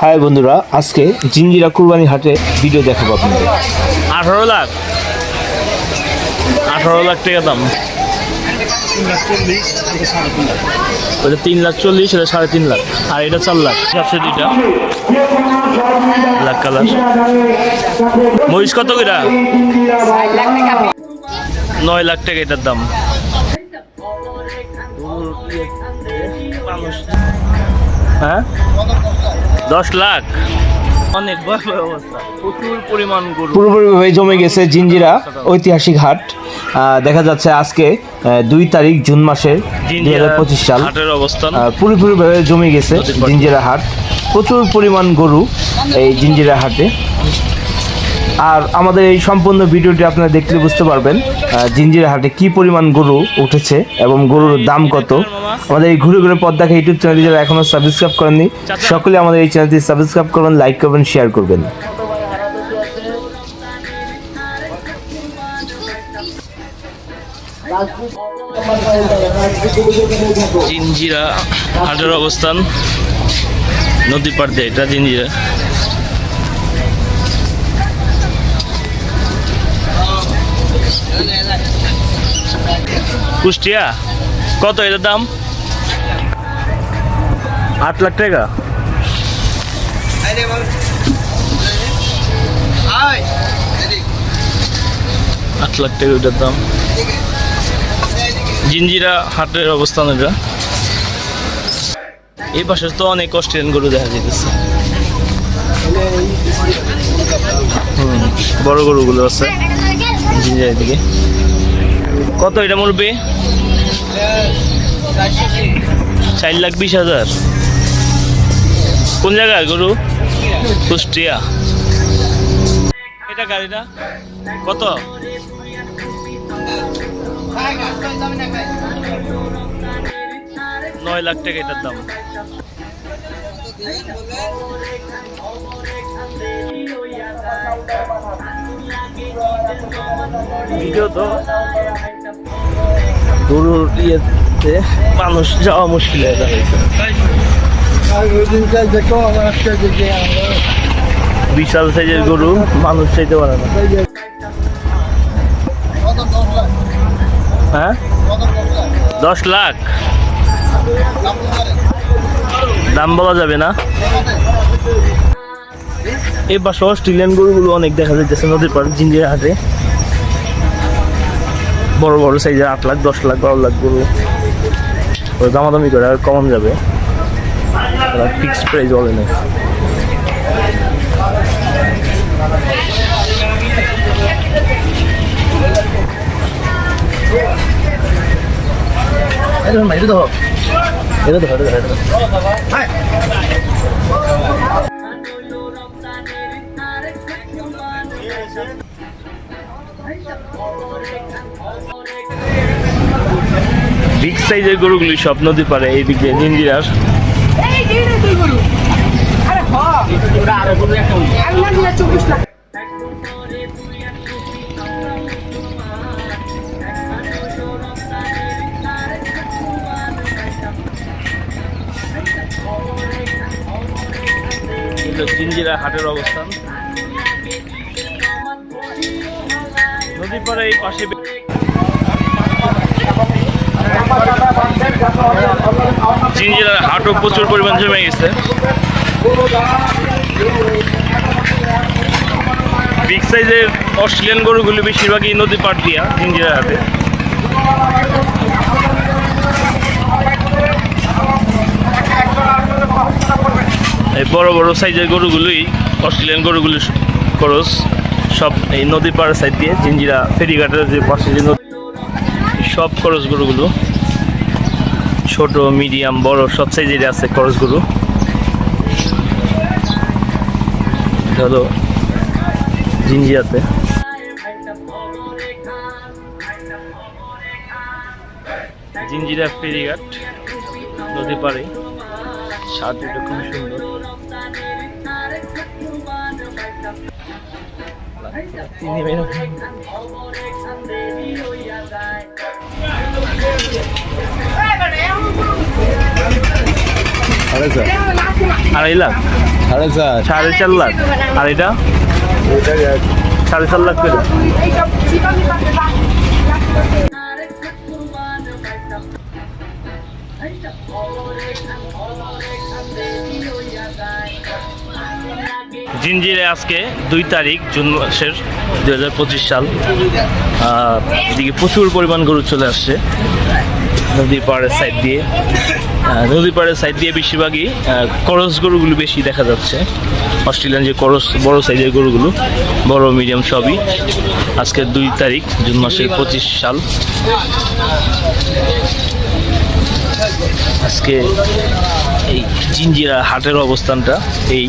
High বন্ধুরা, আজকে জিঞ্জিরা কুরবানি হাটে ভিডিও দেখাবো আপনাদের। আঠারো লাখ। আঠারো লাখ টাকা দাম। ওটা তিন লাখ চল্লিশ, এটা সাড়ে তিন লাখ। আর এটা চার লাখ। চারশো দুইটা। ব্ল্যাক কালার মহিষ কত করে? নয় লাখ টাকা এটার দাম। হ্যাঁ? দশ লাখ। অনেক ভয়াবহ অবস্থা। প্রচুর পরিমাণ গরু। পুরোপুরিভাবে জমে গেছে জিঞ্জিরা ঐতিহাসিক হাট। দেখা যাচ্ছে আজকে দুই তারিখ জুন মাসের দুই হাজার পঁচিশ সাল। হাটের অবস্থান। পুরোপুরিভাবে জমে গেছে জিঞ্জিরা হাট। প্রচুর পরিমাণ গরু এই জিঞ্জিরা হাটে। আর আমাদের এই সম্পূর্ণ ভিডিওটি আপনারা দেখলে বুঝতে পারবেন জিঞ্জিরা হাটে কি পরিমাণ গরু উঠেছে এবং গরুর দাম কত। আমাদের এই ঘুরে ঘুরে পথ ইউটিউব চ্যানেলটি যারা এখনও সাবস্ক্রাইব করেননি, সকলে আমাদের এই চ্যানেলটি সাবস্ক্রাইব করবেন, লাইক করবেন, শেয়ার করবেন। জিঞ্জিরা হাটের অবস্থান নদী দিয়ে, এটা জিঞ্জিরা। কুষ্টিয়া। কত এটার দাম? আট লাখ টাকা। আট লাখ টাকা এটার দাম। জিঞ্জিরা হাটের অবস্থান এটা। এই পাশে তো অনেক অস্ট্রেলিয়ান গরু দেখা যেতেছে বড় গরুগুলো আছে। জিঞ্জিরা দিকে কত এটা মুরবি চার লাখ বিশ হাজার। কোন জায়গায় গরু? কুষ্টিয়া। এটা গাড়িটা? কত? নয় লাখ টাকা এটার দাম। ইয়েতে মানুষ যাওয়া মুশকিল হয়ে দাঁড়িয়েছে বিশাল সাইজের গরু মানুষ চাইতে পারে না। হ্যাঁ? দশ লাখ। দাম বলা যাবে না? এই পাশে অস্ট্রেলিয়ান গরুগুলো অনেক দেখা যাইতেছে নদীর পাড়, জিঞ্জিরা হাটে। বড় বড় সাইজের আট লাখ, দশ লাখ, বারো লাখ গরু। দামাদামি করে আর কমন যাবে। ফিক্সড প্রাইস বলে না। এটা তো এটা তো এটা তো বিগ সাইজের গরুগুলি সব নদী পারে এই দিক দিয়ে জিঞ্জিরা হাটের অবস্থান। নদী পারে এই পাশে জিঞ্জিরার হাটও প্রচুর পরিমাণ জমে গেছে। বিগ সাইজের অস্ট্রেলিয়ান গরুগুলি বেশিরভাগই নদী পাট দিয়া জিঞ্জিরা হাটে। এই বড় বড় সাইজের গরুগুলোই অস্ট্রেলিয়ান গরুগুলি খরচ সব এই নদী পাড়ের সাইড দিয়ে জিঞ্জিরা ফেরিঘাটের যে পাশে যে নদী সব খরচ গরুগুলো, ছোট মিডিয়াম বড়, সব সাইজের আছে খরচ গরু। জিঞ্জিরাতে জিঞ্জিরা ফেরিঘাট, নদী পাড়ে। সাথীটা খুব সুন্দর। তিনি সাড়ে আড়াই লাখ সাড়ে চার সাড়ে চার লাখ। আর এটা? সাড়ে চার লাখ করে জিঞ্জিরে আজকে দুই তারিখ, জুন মাসের দুই হাজার পঁচিশ সাল। এদিকে প্রচুর পরিমাণ গরু চলে আসছে। নদীর পাড়ের সাইড দিয়ে। নদীর পাড়ের সাইড দিয়ে বেশিরভাগই করস গরুগুলো বেশি দেখা যাচ্ছে। অস্ট্রেলিয়ান যে করস বড় সাইজের গরুগুলো, বড় মিডিয়াম সবই আজকে দুই তারিখ, জুন মাসের পঁচিশ সাল। আজকে এই জিঞ্জিরা হাটের অবস্থানটা এই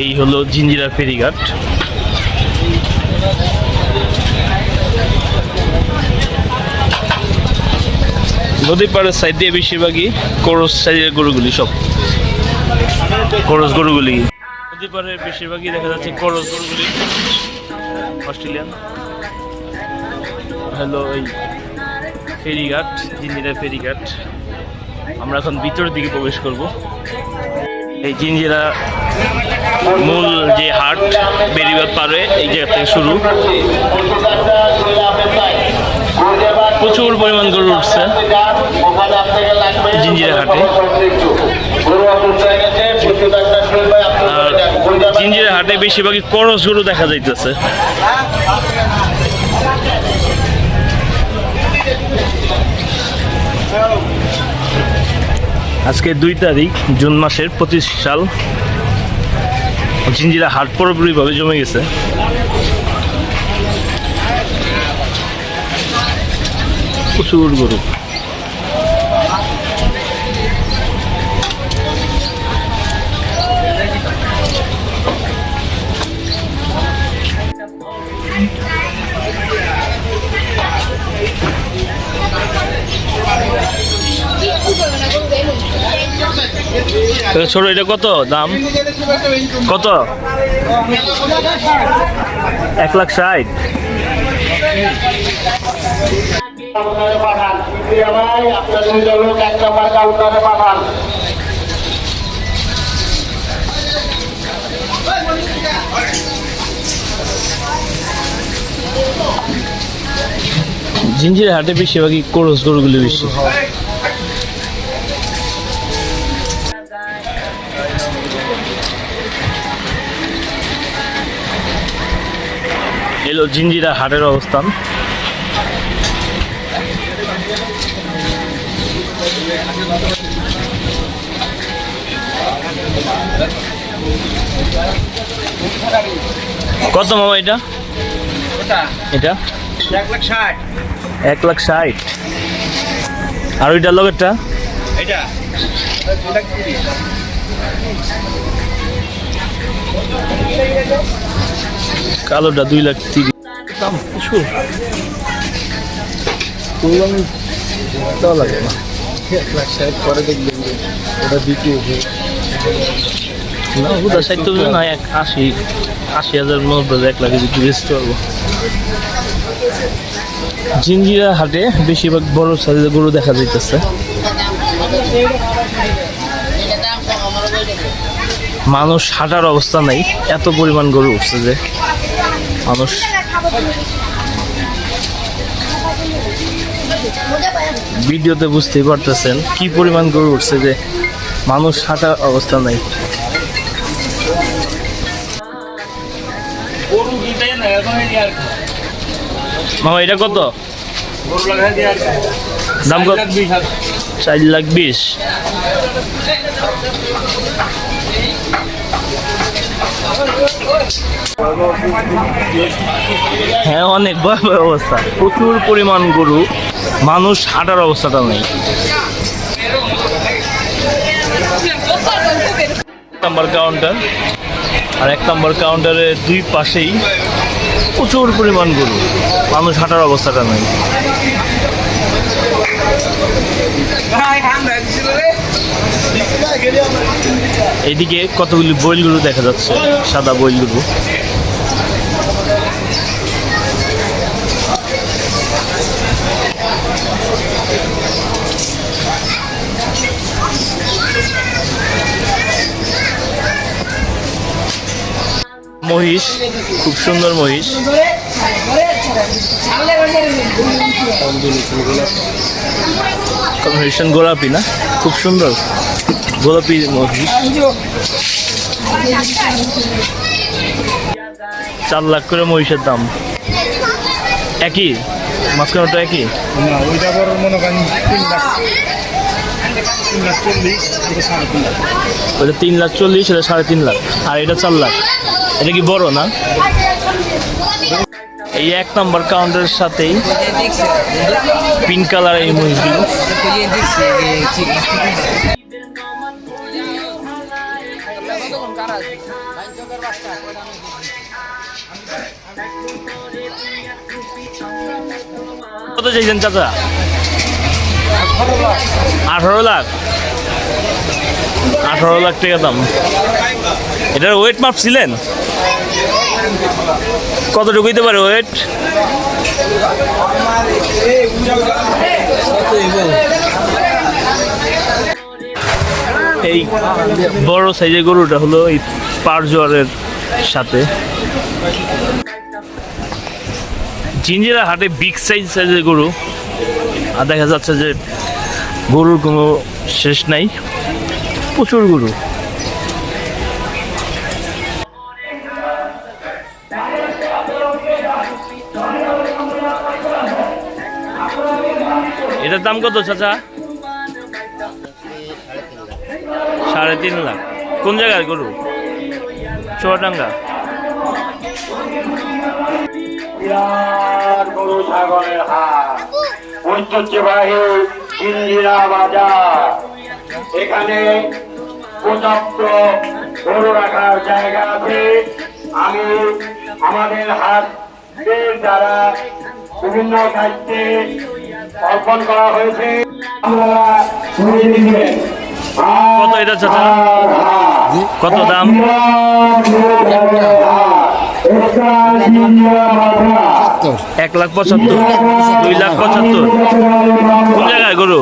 এই হলো জিঞ্জিরা ফেরিঘাট। নদী পাড়ের সাইড দিয়ে বেশিরভাগই করস সাইজের গরুগুলি সব। করস গরুগুলি। নদী পাড়ের বেশিরভাগই দেখা যাচ্ছে করস গরুগুলি। অস্ট্রেলিয়ান। হ্যালো, এই ফেরিঘাট জিঞ্জিরা ফেরিঘাট। আমরা এখন ভিতরের দিকে প্রবেশ করব। এই জিঞ্জিরা মূল যে হাট বেরিবাদ পারে এই জায়গা থেকে শুরু। প্রচুর পরিমাণ গরু উঠছে জিঞ্জিরা হাটে। জিঞ্জিরা হাটে বেশিরভাগই করস গরু দেখা যাইতেছে। আজকে দুই তারিখ জুন মাসের পঁচিশ সাল। জিঞ্জিরা হাট পুরোপুরিভাবে জমে গেছে। প্রচুর গরু। ছোট এটা কত দাম? কত? এক লাখ ষাট। জিঞ্জিরা হাটে বেশিরভাগই কোরস গরুগুলি বেশি। এলো জিঞ্জিরা হাটের অবস্থান কত মামা এটা? এটা? এক লাখ ষাট। আর ওইটার লগেরটা? এটা কালোটা দুই লাখ তিরিশ। দাম দেওয়া লাগে না। এক লাখ ষাট পরে দেখবেন ওটা বিক্রি না ওটা ষাট তো না এক আশি আশি হাজার মধ্যে এক লাখে বিক্রি বেচতে পারব। জিঞ্জিরা হাটে বেশিরভাগ বড় সাইজের গরু দেখা যাইতেছে। মানুষ হাঁটার অবস্থা নাই। এত পরিমাণ গরু উঠছে যে মানুষ ভিডিওতে বুঝতেই পারতেছেন কি পরিমাণ গরু উঠছে যে মানুষ হাঁটার অবস্থা নাই। মামা এটা কত? দাম কত? চার লাখ বিশ। হ্যাঁ অনেক ভয়াবহ অবস্থা। প্রচুর পরিমাণ গরু। মানুষ হাঁটার অবস্থাটা নেই। নাম্বার কাউন্টার আর এক নম্বর কাউন্টারের দুই পাশেই প্রচুর পরিমাণ গরু। মানুষ হাঁটার অবস্থাটা নেই। এদিকে কতগুলি বইলগুলো দেখা যাচ্ছে? সাদা বইলগুলো মহিষ, খুব সুন্দর মহিষ। কম্বিনেশন গোলাপি না? খুব সুন্দর। গোলাপি মহিষ চার লাখ করে মহিষের দাম। একই? মাঝখানেটা একই? না ওইটা বড় মনে করেন তিন লাখ। চল্লিশ এটা সাড়ে তিন লাখ। ওটা তিন লাখ চল্লিশ এটা সাড়ে তিন লাখ। আর এটা চার লাখ। এটা কি বড় না? এই এক নম্বর কাউন্টারের সাথেই পিঙ্ক কালার এই মহিষগুলো। কত চাইছেন চাচা? আঠারো লাখ। আঠারো লাখ টাকা দাম। এটার ওয়েট মাপছিলেন কতটুকু হইতে পারে ওয়েট এই বড় সাইজের গরুটা হলো এই পারজোয়ারের সাথে। জিঞ্জিরা হাটে বিগ সাইজ সাইজের গরু। আর দেখা যাচ্ছে যে গরুর কোনো শেষ নাই। প্রচুর গরু। এটার দাম কত চাচা? সাড়ে তিন লাখ। কোন জায়গায় গরু? চুয়াডাঙ্গা। বিরাট গরু ছাগলের হাট ঐতিহ্যবাহী ইন্দিরা বাজার। এখানে পর্যাপ্ত গরু রাখার জায়গা আছে। আমি আমাদের হাটের দ্বারা বিভিন্ন দায়িত্বে অর্পণ করা হয়েছে। আপনারা কত এটা চাচা? কত দাম? এক লাখ পঁচাত্তর। দুই লাখ পঁচাত্তর। কোন জায়গায় গরু?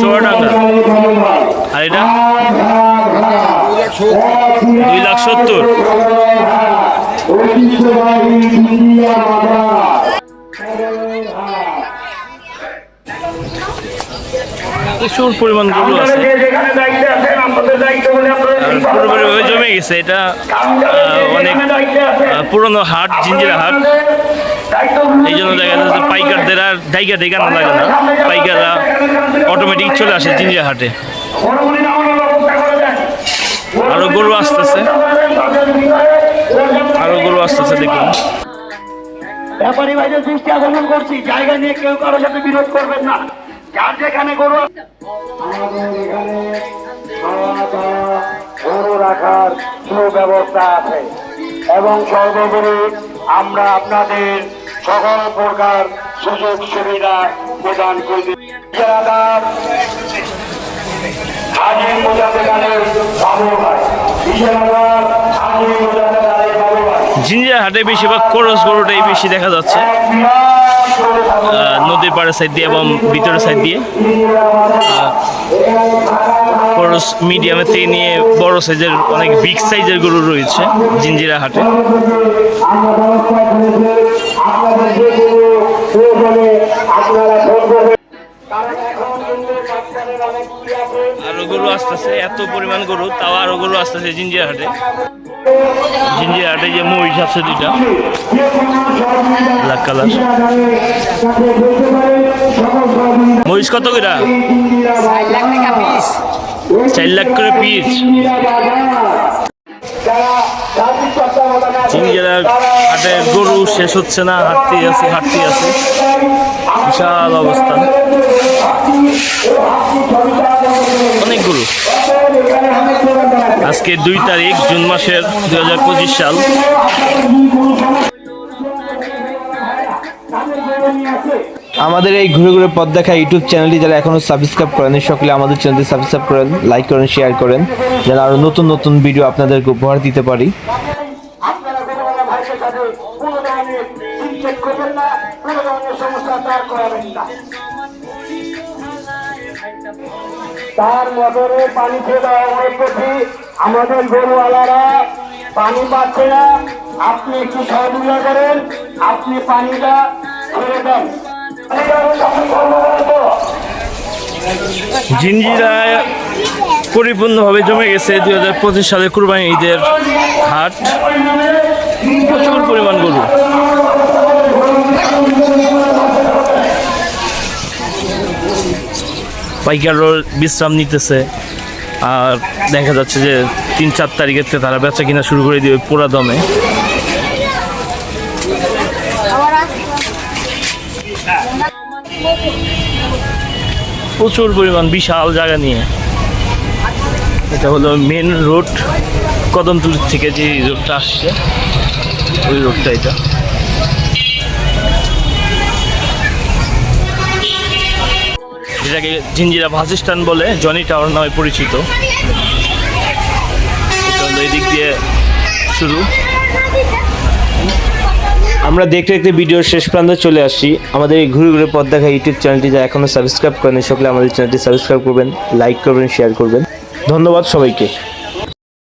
চুয়াডাঙ্গা। আর এটা? দুই লাখ সত্তর। প্রচুর পরিমাণ গরু আছে। যেখানে দায়িত্বে আছেন আমাদের দায়িত্ব বলে আপনারা আর পুরোপুরি হয়ে জমে গেছে এটা অনেক পুরনো হাট জিঞ্জিরা হাট। এই জন্য দেখা যাচ্ছে পাইকারদের আর ডাইকা ডেকানো লাগে না। পাইকাররা অটোমেটিক চলে আসে জিঞ্জিরা হাটে। আরও গরু আসতেছে। আরও গরু আসতেছে দেখুন। ব্যাপারী ভাইদের দৃষ্টি আকর্ষণ করছি। জায়গা নিয়ে কেউ কারোর সাথে বিরোধ করবেন না। যার যেখানে গরু? গরু রাখার সুব্যবস্থা আছে। এবং সর্বোপরি আমরা আপনাদের সকল প্রকার সুযোগ সুবিধা প্রদান করি। হাজির বিশালাবাদ হাজির বাবু জিঞ্জিরা হাটে বেশিরভাগ করস গরুটাই বেশি দেখা যাচ্ছে। নদীর পাড়ের সাইড দিয়ে এবং ভিতরের সাইড দিয়ে। করস মিডিয়ামের থেকে নিয়ে বড় সাইজের অনেক বিগ সাইজের গরু রয়েছে জিঞ্জিরা হাটে। আরও গরু আসতেছে, এত পরিমাণ গরু, তাও আরও গরু আসতেছে জিঞ্জিরা হাটে। যে মহিষ আছে দুইটা ব্ল্যাক কালার মহিষ কত করে? চার লাখ করে পিস আছে, জিঞ্জিরা হাটের গরু শেষ হচ্ছে না হাঁটতে আছে হাঁটতে আছে বিশাল অবস্থা অনেক গরু আজকে দুই তারিখ জুন মাসের দুই হাজার পঁচিশ সাল আমাদের এই ঘুরে ঘুরে পথ দেখা ইউটিউব চ্যানেলটি যারা এখনও সাবস্ক্রাইব করেন সকলে আমাদের চ্যানেলটি সাবস্ক্রাইব করেন লাইক করেন শেয়ার করেন, যেন আরও নতুন নতুন ভিডিও আপনাদেরকে উপহার দিতে পারি। তার পানি খেয়ে আমাদের গরুওয়ালারা। পানি পাচ্ছে না, আপনি একটু সহযোগিতা করেন, আপনি পানিটা দেন। জিঞ্জিরায় পরিপূর্ণভাবে জমে গেছে দুই হাজার পঁচিশ সালে কুরবানি ঈদের হাট। প্রচুর পরিমাণ গরু। পাইকারও বিশ্রাম নিতেছে। আর দেখা যাচ্ছে যে তিন চার তারিখের থেকে তারা বেচা কিনা শুরু করে দিবে পুরা দমে। প্রচুর পরিমাণ বিশাল জায়গা নিয়ে। এটা হলো মেন রোড কদমতলি থেকে যে রোডটা আসছে, ওই রোডটা এটা। যেটাকে জিঞ্জিরা বাস বলে, জনি টাওয়ার নামে পরিচিত। এই দিক দিয়ে শুরু। আমরা দেখতে দেখতে ভিডিওর শেষ প্রান্তে চলে আসি। আমাদের এই ঘুরে ঘুরে পথ দেখা ইউটিউব চ্যানেলটি যা এখনও সাবস্ক্রাইব করেন সকলে আমাদের চ্যানেলটি সাবস্ক্রাইব করবেন লাইক করবেন শেয়ার করবেন। ধন্যবাদ সবাইকে।